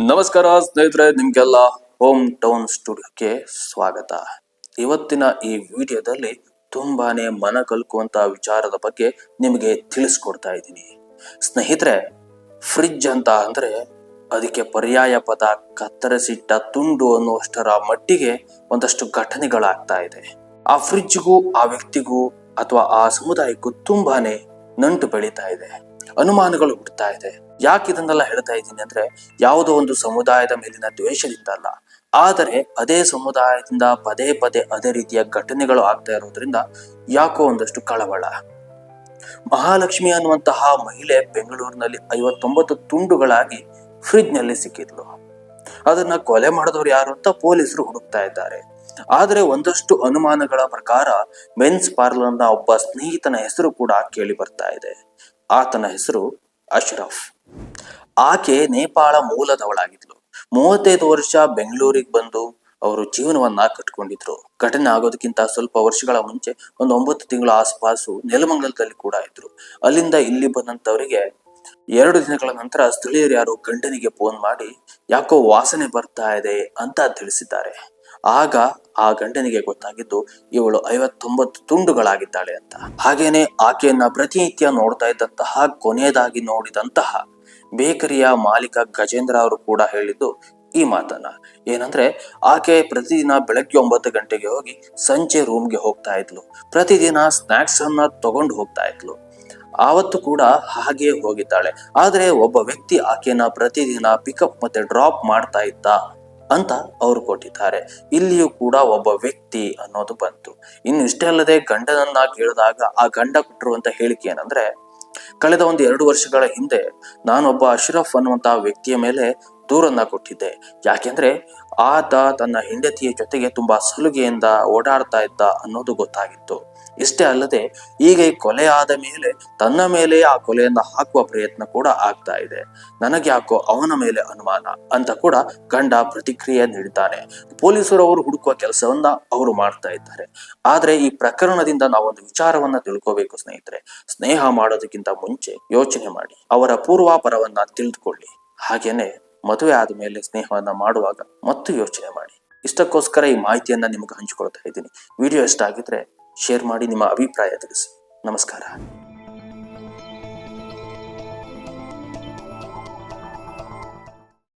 ನಮಸ್ಕಾರ ಸ್ನೇಹಿತರೆ, ನಿಮ್ಗೆಲ್ಲ ಹೋಮ್ ಟೌನ್ ಸ್ಟುಡಿಯೋಕ್ಕೆ ಸ್ವಾಗತ. ಇವತ್ತಿನ ಈ ವಿಡಿಯೋದಲ್ಲಿ ತುಂಬಾನೇ ಮನ ಕಲ್ಕುವಂತ ವಿಚಾರದ ಬಗ್ಗೆ ನಿಮಗೆ ತಿಳಿಸ್ಕೊಡ್ತಾ ಇದ್ದೀನಿ. ಸ್ನೇಹಿತರೆ ಫ್ರಿಡ್ಜ್ ಅಂತ ಅಂದ್ರೆ ಅದಕ್ಕೆ ಪರ್ಯಾಯ ಪದ ಕತ್ತರಿಸಿಟ್ಟ ತುಂಡು ಅನ್ನುವಷ್ಟರ ಮಟ್ಟಿಗೆ ಒಂದಷ್ಟು ಘಟನೆಗಳಾಗ್ತಾ ಇದೆ. ಆ ಫ್ರಿಡ್ಜ್ಗೂ ಆ ವ್ಯಕ್ತಿಗೂ ಅಥವಾ ಆ ಸಮುದಾಯಕ್ಕೂ ತುಂಬಾನೇ ನಂಟು ಬೆಳೀತಾ ಇದೆ. ಅನುಮಾನಗಳು ಹುಡ್ತಾ ಇದೆ. ಯಾಕೆ ಇದನ್ನೆಲ್ಲ ಹೇಳ್ತಾ ಇದ್ದೀನಿ ಅಂದ್ರೆ ಯಾವುದೋ ಒಂದು ಸಮುದಾಯದ ಮೇಲಿನ ದ್ವೇಷದಿಂದ ಅಲ್ಲ ಆದರೆ ಅದೇ ಸಮುದಾಯದಿಂದ ಪದೇ ಪದೇ ಅದೇ ರೀತಿಯ ಘಟನೆಗಳು ಆಗ್ತಾ ಇರೋದ್ರಿಂದ ಯಾಕೋ ಒಂದಷ್ಟು ಕಳವಳ. ಮಹಾಲಕ್ಷ್ಮಿ ಅನ್ನುವಂತಹ ಮಹಿಳೆ ಬೆಂಗಳೂರಿನಲ್ಲಿ ಐವತ್ತೊಂಬತ್ತು ತುಂಡುಗಳಾಗಿ ಫ್ರಿಡ್ಜ್ನಲ್ಲಿ ಸಿಕ್ಕಿದ್ಲು. ಅದನ್ನ ಕೊಲೆ ಮಾಡಿದವರು ಯಾರು ಅಂತ ಪೊಲೀಸರು ಹುಡುಕ್ತಾ ಇದ್ದಾರೆ. ಆದರೆ ಒಂದಷ್ಟು ಅನುಮಾನಗಳ ಪ್ರಕಾರ ಮೆನ್ಸ್ ಪಾರ್ಲರ್ನ ಒಬ್ಬ ಸ್ನೇಹಿತನ ಹೆಸರು ಕೂಡ ಕೇಳಿ ಬರ್ತಾ ಇದೆ. ಆತನ ಹೆಸರು ಅಶ್ರಫ್. ಆಕೆ ನೇಪಾಳ ಮೂಲದವಳಾಗಿದ್ಲು. ಮೂವತ್ತೈದು ವರ್ಷ ಬೆಂಗಳೂರಿಗೆ ಬಂದು ಅವರು ಜೀವನವನ್ನ ಕಟ್ಕೊಂಡಿದ್ರು. ಘಟನೆ ಆಗೋದಕ್ಕಿಂತ ಸ್ವಲ್ಪ ವರ್ಷಗಳ ಮುಂಚೆ ಒಂದು ಒಂಬತ್ತು ತಿಂಗಳ ಆಸುಪಾಸು ನೆಲಮಂಗಲದಲ್ಲಿ ಕೂಡ ಇದ್ರು. ಅಲ್ಲಿಂದ ಇಲ್ಲಿ ಬಂದಂತವರಿಗೆ ಎರಡು ದಿನಗಳ ನಂತರ ಸ್ಥಳೀಯರು ಯಾರು ಗಂಡನಿಗೆ ಫೋನ್ ಮಾಡಿ, ಯಾಕೋ ವಾಸನೆ ಬರ್ತಾ ಇದೆ ಅಂತ ತಿಳಿಸಿದ್ದಾರೆ. ಆಗ ಆ ಗಂಡನಿಗೆ ಗೊತ್ತಾಗಿದ್ದು, ಇವಳು ಐವತ್ತೊಂಬತ್ತು ತುಂಡುಗಳಾಗಿದ್ದಾಳೆ ಅಂತ. ಹಾಗೇನೆ ಆಕೆಯನ್ನ ಪ್ರತಿನಿತ್ಯ ನೋಡ್ತಾ ಇದ್ದಂತಹ ಕೊನೆಯದಾಗಿ ನೋಡಿದಂತಹ ಬೇಕರಿಯ ಮಾಲೀಕ ಗಜೇಂದ್ರ ಅವರು ಕೂಡ ಹೇಳಿದ್ದು ಈ ಮಾತನ್ನ. ಏನಂದ್ರೆ, ಆಕೆ ಪ್ರತಿದಿನ ಬೆಳಗ್ಗೆ ಒಂಬತ್ತು ಗಂಟೆಗೆ ಹೋಗಿ ಸಂಜೆ ರೂಮ್ಗೆ ಹೋಗ್ತಾ ಇದ್ಲು. ಪ್ರತಿದಿನ ಸ್ನಾಕ್ಸ್ ಅನ್ನ ತಗೊಂಡು ಹೋಗ್ತಾ ಇದ್ಲು. ಆವತ್ತು ಕೂಡ ಹಾಗೆ ಹೋಗಿದ್ದಾಳೆ. ಆದ್ರೆ ಒಬ್ಬ ವ್ಯಕ್ತಿ ಆಕೆನ ಪ್ರತಿದಿನ ಪಿಕಪ್ ಮತ್ತೆ ಡ್ರಾಪ್ ಮಾಡ್ತಾ ಇದ್ದ. ಅಂತ ಅವರು ಕೊಟ್ಟಿದ್ದಾರೆ. ಇಲ್ಲಿಯೂ ಕೂಡ ಒಬ್ಬ ವ್ಯಕ್ತಿ ಅನ್ನೋದು ಬಂತು. ಇನ್ನು ಇಷ್ಟೇ ಅಲ್ಲದೆ ಗಂಡನನ್ನ ಕೇಳಿದಾಗ ಆ ಗಂಡ ಕೊಟ್ಟಿರುವಂತ ಹೇಳಿಕೆ ಏನಂದ್ರೆ, ಕಳೆದ ಒಂದು ಎರಡು ವರ್ಷಗಳ ಹಿಂದೆ ನಾನೊಬ್ಬ ಅಶ್ರಫ್ ಅನ್ನುವಂತಹ ವ್ಯಕ್ತಿಯ ಮೇಲೆ ದೂರನ್ನ ಕೊಟ್ಟಿದ್ದೆ. ಯಾಕೆಂದ್ರೆ ಆತ ತನ್ನ ಹೆಂಡತಿಯ ಜೊತೆಗೆ ತುಂಬಾ ಸಲುಗೆಯಿಂದ ಓಡಾಡ್ತಾ ಇದ್ದ ಅನ್ನೋದು ಗೊತ್ತಾಗಿತ್ತು. ಇಷ್ಟೇ ಅಲ್ಲದೆ ಈಗ ಈ ಕೊಲೆ ಆದ ಮೇಲೆ ತನ್ನ ಮೇಲೆ ಆ ಕೊಲೆಯನ್ನ ಹಾಕುವ ಪ್ರಯತ್ನ ಕೂಡ ಆಗ್ತಾ ಇದೆ. ನನಗೆ ಯಾಕೋ ಅವನ ಮೇಲೆ ಅನುಮಾನ ಅಂತ ಕೂಡ ಗಂಡ ಪ್ರತಿಕ್ರಿಯೆ ನೀಡಿದ್ದಾನೆ. ಪೊಲೀಸರು ಅವರು ಹುಡುಕುವ ಕೆಲಸವನ್ನ ಅವರು ಮಾಡ್ತಾ ಇದ್ದಾರೆ. ಆದ್ರೆ ಈ ಪ್ರಕರಣದಿಂದ ನಾವೊಂದು ವಿಚಾರವನ್ನ ತಿಳ್ಕೋಬೇಕು ಸ್ನೇಹಿತರೆ. ಸ್ನೇಹ ಮಾಡೋದಕ್ಕಿಂತ ಮುಂಚೆ ಯೋಚನೆ ಮಾಡಿ. ಅವರ ಪೂರ್ವಾಪರವನ್ನ ತಿಳಿದುಕೊಳ್ಳಿ ಹಾಗೇನೆ ಮದುವೆ ಆದ ಮೇಲೆ ಸ್ನೇಹವನ್ನ ಮಾಡುವಾಗ ಮತ್ತು ಯೋಚನೆ ಮಾಡಿ. ಇಷ್ಟಕ್ಕೋಸ್ಕರ ಈ ಮಾಹಿತಿಯನ್ನ ನಿಮಗೆ ಹಂಚಿಕೊಳ್ತಾ ಇದ್ದೀನಿ. ವಿಡಿಯೋ ಇಷ್ಟ ಆಗಿದ್ರೆ ಶೇರ್ ಮಾಡಿ, ನಿಮ್ಮ ಅಭಿಪ್ರಾಯ ತಿಳಿಸಿ. ನಮಸ್ಕಾರ.